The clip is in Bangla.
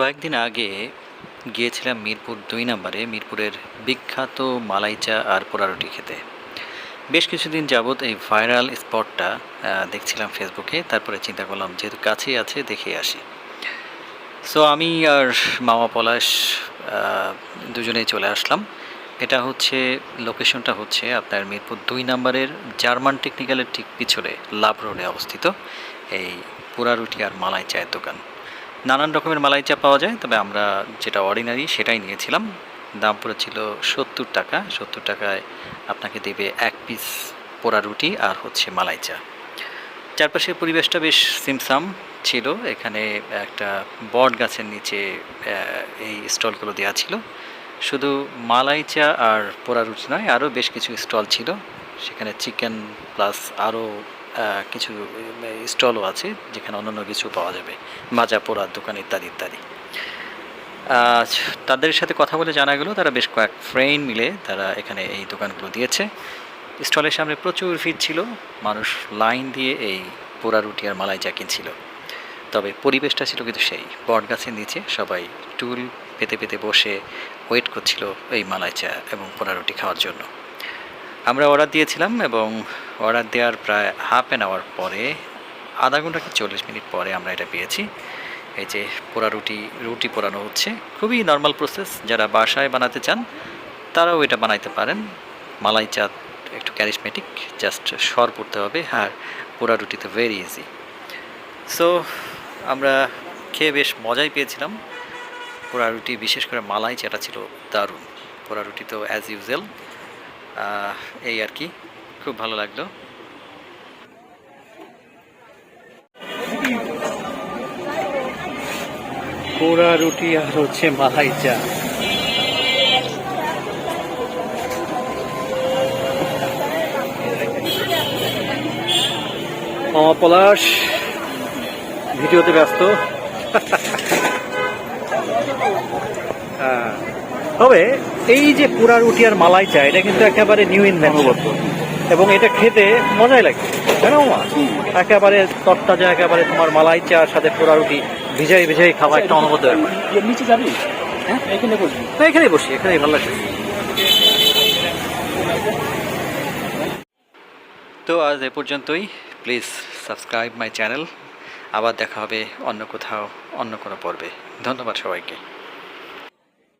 কয়েকদিন আগে গিয়েছিলাম মিরপুর দুই নম্বরে, মিরপুরের বিখ্যাত মালাই চা আর পোড়ারুটি খেতে। বেশ কিছুদিন যাবৎ এই ভাইরাল স্পটটা দেখছিলাম ফেসবুকে, তারপরে চিন্তা করলাম যেহেতু কাছেই আছে দেখে আসি। সো আমি আর মামা পলাশ দুজনেই চলে আসলাম। এটা হচ্ছে, লোকেশনটা হচ্ছে আপনার মিরপুর দুই নম্বরের জার্মান টেকনিক্যালের ঠিক পিছনে লাভ রোডে অবস্থিত এই পোড়া রুটি আর মালাই চায়ের দোকান। নানান রকমের মালাই চা পাওয়া যায়, তবে আমরা যেটা অর্ডিনারি সেটাই নিয়েছিলাম। দাম পড়েছিল সত্তর টাকা, সত্তর টাকায় আপনাকে দেবে এক পিস পোড়া রুটি আর হচ্ছে মালাই চা। চারপাশের পরিবেশটা বেশ সিমসাম ছিল, এখানে একটা বট গাছের নিচে এই স্টলগুলো দেওয়া ছিল। শুধু মালাই চা আর পোড়া রুটি নয়, আরও বেশ কিছু স্টল ছিল। সেখানে চিকেন প্লাস আরও কিছু স্টলও আছে যেখানে অন্যান্য কিছু পাওয়া যাবে। মাজা পোড়ার দোকান ইত্যাদি ইত্যাদি। তাদের সাথে কথা বলে জানা গেলো, তারা বেশ কয়েক ফ্রেন্ড মিলে তারা এখানে এই দোকানগুলো দিয়েছে। স্টলের সামনে প্রচুর ভিড় ছিল, মানুষ লাইন দিয়ে এই পোড়া রুটি আর মালাই চা কিনছিল। তবে পরিবেশটা ছিল কিন্তু সেই, বট গাছের নিচে সবাই টুল পেতে পেতে বসে ওয়েট করছিল এই মালাই চা এবং পোড়া রুটি খাওয়ার জন্য। আমরা অর্ডার দিয়েছিলাম এবং অর্ডার দেওয়ার প্রায় হাফ অ্যান আওয়ার পরে, আধা ঘণ্টা কি চল্লিশ মিনিট পরে আমরা এটা পেয়েছি। এই যে পোড়া রুটি রুটি পোড়ানো হচ্ছে। খুবই নর্মাল প্রসেস যারা বাসায় বানাতে চান, তারাও এটা বানাইতে পারেন। মালাই চা একটু ক্যারিসমেটিক জাস্ট সর পড়তে হবে, আর পোড়া রুটিতে ভেরি ইজি সো আমরা খেয়ে বেশ মজাই পেয়েছিলাম। পোড়া রুটি, বিশেষ করে মালাই চাটা ছিল দারুণ। পোড়া রুটি তো অ্যাজ ইউজুয়াল এই আর কি। খুব ভালো লাগল। পোড়া রুটি আর হচ্ছে মালাই চা। পলাশ, ভিডিওতে ব্যস্ত। তবে এই যে পুরা রুটি আর মালাই চা এটা কিন্তু একেবারে নিউ ইনভেনশন এবং এটা খেতে মজাই লাগে। তাই না মামা একেবারে তরতাজা একেবারে তোমার মালাই চা সাথে পোড়া রুটি ভিজাই ভিজাই খাওয়া একটা অনুভূত ব্যাপার। নিচে যাবি? হ্যাঁ এখানে বসবি। তো এখানেই বসি এখানেই ভালো লাগছে তো আজ এ পর্যন্তই। প্লিজ সাবস্ক্রাইব মাই চ্যানেল আবার দেখা হবে অন্য কোথাও অন্য কোনো পর্বে। ধন্যবাদ সবাইকে।